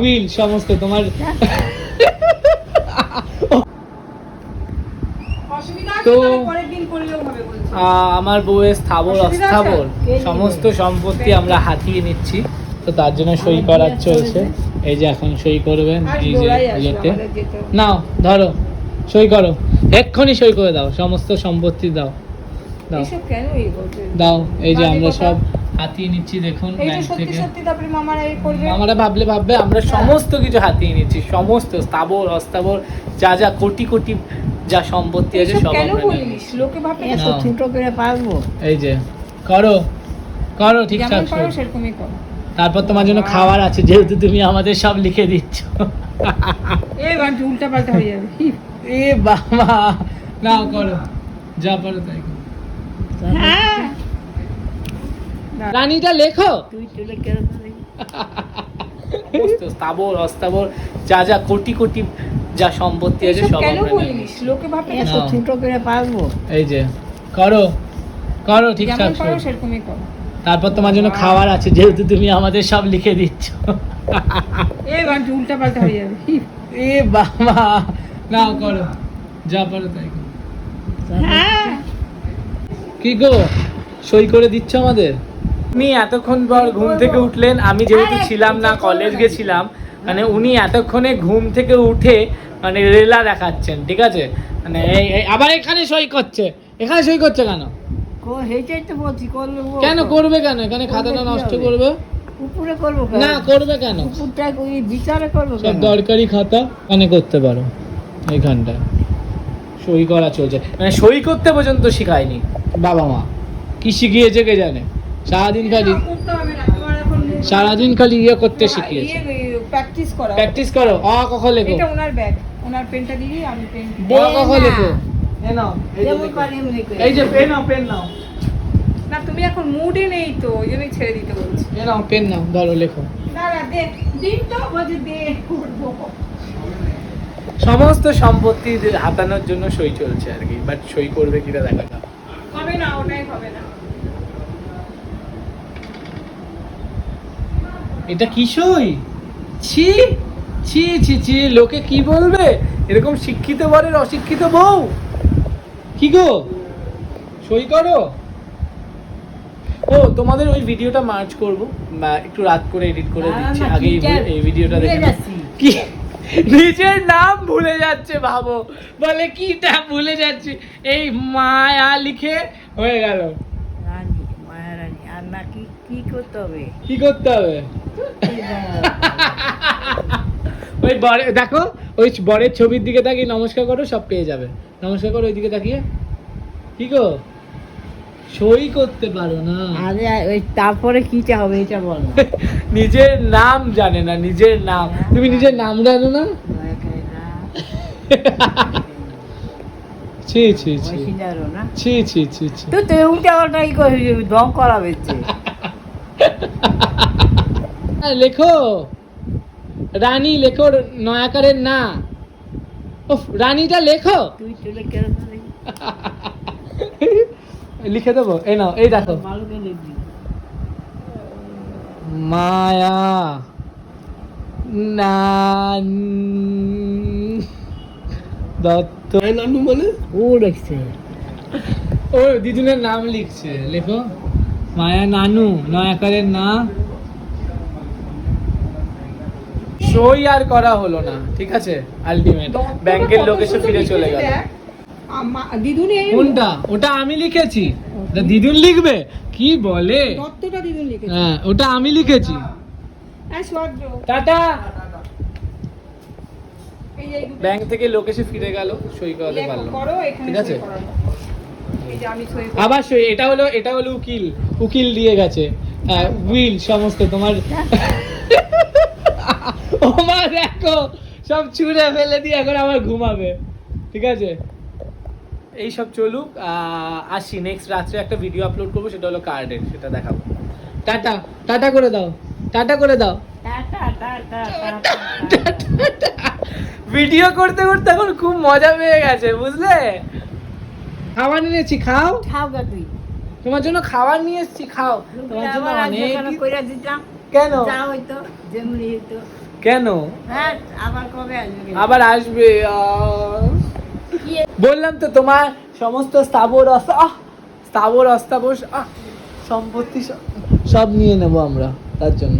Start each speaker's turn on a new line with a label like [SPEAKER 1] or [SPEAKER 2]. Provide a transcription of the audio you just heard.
[SPEAKER 1] Will সমস্ত তোমার তো, আমার বউয়ের স্থাবর অস্থাবর সমস্ত সম্পত্তি আমরা হাতিয়ে নিচ্ছি। তো তার জন্য সই করার চলছে। এই যে এখন সই করবেন
[SPEAKER 2] আজ
[SPEAKER 1] এই যে ইয়েতে। নাও ধরো সই করো। এক্ষুনি সই করে দাও সমস্ত সম্পত্তি দাও। দাও।
[SPEAKER 2] এইসব কেন এই
[SPEAKER 1] দাও এই যে আমরা সব হাতিয়ে নিচ্ছি দেখুন ব্যাংক থেকে।
[SPEAKER 2] সত্যি তারপরে মামারা এই করবে
[SPEAKER 1] আমরা ভাবলে ভাববে আমরা
[SPEAKER 2] হ্যাঁ।
[SPEAKER 1] সমস্ত কিছু হাতিয়ে নিচ্ছি সমস্ত স্থাবর অস্থাবর যা যা কোটি কোটি যা সম্পত্তি আছে সব আমরা
[SPEAKER 2] বলিস? লোকে
[SPEAKER 3] এত ছোট করে পারব
[SPEAKER 1] এই যে করো করো ঠিকঠাক
[SPEAKER 2] করো সেরকমই করো।
[SPEAKER 1] তারপর তোমার জন্য খাবার আছে যেহেতু তুমি আমাদের সব লিখে দিচ্ছ।
[SPEAKER 2] এবার উল্টা পাল্টা হয়ে যাবে।
[SPEAKER 1] এ বাবা। নাও করো। যা পারো তাই করো।
[SPEAKER 2] হ্যাঁ।
[SPEAKER 1] রানীটা লেখো। স্থাবর অস্থাবর যা যা কোটি কোটি যা সম্পত্তি আছে সব
[SPEAKER 2] কেন বলিস? লোকে ভাববে
[SPEAKER 3] এত ছোট করে পারব।
[SPEAKER 1] এই যে করো করো ঠিকঠাক
[SPEAKER 2] করো। সেরকমই করো।
[SPEAKER 1] তারপর তোমার জন্য খাবার আছে যেহেতু তুমি আমাদের সব লিখে দিচ্ছ।
[SPEAKER 2] এবার উল্টা পাল্টা হয়ে যাবে।
[SPEAKER 1] এ বাবা। নাও করো। যা পারো তাই করো।
[SPEAKER 2] হ্যাঁ।
[SPEAKER 1] কি গো? সই করে দিচ্ছ আমাদের? উনি এতক্ষণ পর ঘুম থেকে উঠলেন আমি যেহেতু ছিলাম না কলেজ গেছিলাম মানে উনি এতক্ষণে ঘুম থেকে উঠে মানে রেলা দেখাচ্ছেন ঠিক আছে? মানে আবার এখানে সই করছে। এখানে সই করছে কেন? কেন করবে কেন? এখানে খাতাটা নষ্ট করবে?
[SPEAKER 3] উপরে করব
[SPEAKER 1] না করবে কেন?
[SPEAKER 3] বিচারে করব
[SPEAKER 1] দরকারি খাতা মানে করতে পারো এইখানটা সই করা চলছে। মানে সই করতে পর্যন্ত শিখায়নি বাবা মা। কি শিখিয়েছে কে জানে? সারাদিন খালি সারাদিন খালি ইয়ে করতে শিখিয়েছে।
[SPEAKER 2] প্র্যাকটিস করা
[SPEAKER 1] প্র্যাকটিস করো অ কখন লেখো।
[SPEAKER 2] এটা ওনার ব্যাগ ওনার পেনটা দিবি আমি পেন
[SPEAKER 1] অ কখন লেখো। এই যে
[SPEAKER 3] যেমন
[SPEAKER 1] লেখো।
[SPEAKER 3] পারি এমনি করে।
[SPEAKER 1] এই যে পেন নাও পেন নাও।
[SPEAKER 2] না তুমি এখন মুডে নেই তো ওই জন্যই ছেড়ে দিতে বলছি।
[SPEAKER 1] নাও পেন নাও ধরো লেখো।
[SPEAKER 2] না না দে। দিন তো বলছে দে করব।
[SPEAKER 1] সমস্ত সম্পত্তি হাতানোর জন্য সই চলছে আর কি বাট সই করবে কিনা দেখা যাক।
[SPEAKER 2] হবে না ওটাই হবে না।
[SPEAKER 1] এটা কি সই? ছি ছি ছি ছি লোকে কি বলবে? এরকম শিক্ষিত বরের অশিক্ষিত বউ? কি গো? সই করো? ও তোমাদের ওই ভিডিওটা মার্চ করব একটু রাত করে এডিট করে দিচ্ছি আগে এই ভিডিওটা দেখে কি? নিজের নাম ভুলে যাচ্ছে ভাবো। বলে কিটা ভুলে যাচ্ছে? এই মায়া লিখে হয়ে গেল।
[SPEAKER 3] রানী মায়া রানী আর না কি কি করতে হবে?
[SPEAKER 1] কি করতে হবে? ওই বরে দেখো ওই বরের ছবির দিকে তাকিয়ে নমস্কার করো সব পেয়ে যাবে। নমস্কার করো ওই দিকে তাকিয়ে। কি গো? সই করতে পারো না।
[SPEAKER 3] আরে ওই তারপরে কিটা হবে এটা বল
[SPEAKER 1] নিজের নাম জানে না নিজের নাম। তুমি নিজের নাম জানো না? ছি ছি ছি। ছি ছি ছি ছি।
[SPEAKER 3] তো তুই উল্টা পাল্টা ই করে দম করাবে
[SPEAKER 1] হ্যাঁ, লেখো। রানী লেখো নয়াকারের না। রানীটা লেখো।
[SPEAKER 3] তুই চলে কেন
[SPEAKER 1] লিখে দেবো? এই নাও এই দেখো। মায়া না দত্ত। নানু মানে?
[SPEAKER 3] ও লিখছে
[SPEAKER 1] ও দিদুনের নাম লিখছে। লেখো। মায়া নানু নয়াকারের না। সই আর করা হলো না ঠিক আছে? আলটিমেট ব্যাংকের লোক এসে ফিরে চলে গেল।
[SPEAKER 2] দিদুনি
[SPEAKER 1] কোনটা? ওটা আমি লিখেছি। দিদুন লিখবে? কি বলে?
[SPEAKER 2] দত্তটা দিদুন লিখেছে।
[SPEAKER 1] হ্যাঁ ওটা আমি লিখেছি।
[SPEAKER 2] হ্যাঁ
[SPEAKER 1] টাটা। ব্যাংক থেকে লোক এসে ফিরে গেল সই করাতে পারল না।
[SPEAKER 2] করো এখানে
[SPEAKER 1] ঠিক আছে?
[SPEAKER 2] সই করানো। এই যে আমি সই করব।
[SPEAKER 1] আবার সই এটা হলো এটা হলো উকিল। উকিল দিয়ে গেছে। উইল সমস্ত তোমার ও মা দেখো সব ছুঁড়ে ফেলে দিয়ে এখন আবার ঘুমাবে। ঠিক আছে? এই সব চলুক আহ, আসি নেক্সট রাত্রে একটা ভিডিও আপলোড করব সেটা হলো কার্ডের সেটা দেখাবো। টাটা টাটা করে দাও টাটা করে দাও।
[SPEAKER 3] টাটা টাটা টাটা
[SPEAKER 1] ভিডিও করতে করতে এখন খুব মজা পেয়ে গেছে বুঝলে? খাবার এনেছি খাও।
[SPEAKER 3] খাও গা তুই।
[SPEAKER 1] তোমার জন্য খাবার নিয়ে এসেছি খাও। তোমার জন্য অনেক
[SPEAKER 3] কইরা দিতাম।
[SPEAKER 1] কেন?
[SPEAKER 3] যা হইতো যেমনি হইতো।
[SPEAKER 1] কেন?
[SPEAKER 3] হ্যাঁ আবার কবে আসবে?
[SPEAKER 1] আবার আসবে বললাম তো তোমার সমস্ত স্থাবর আহ, স্থাবর অস্থাবর আহ, সম্পত্তি সব নিয়ে নেব আমরা, তার জন্য।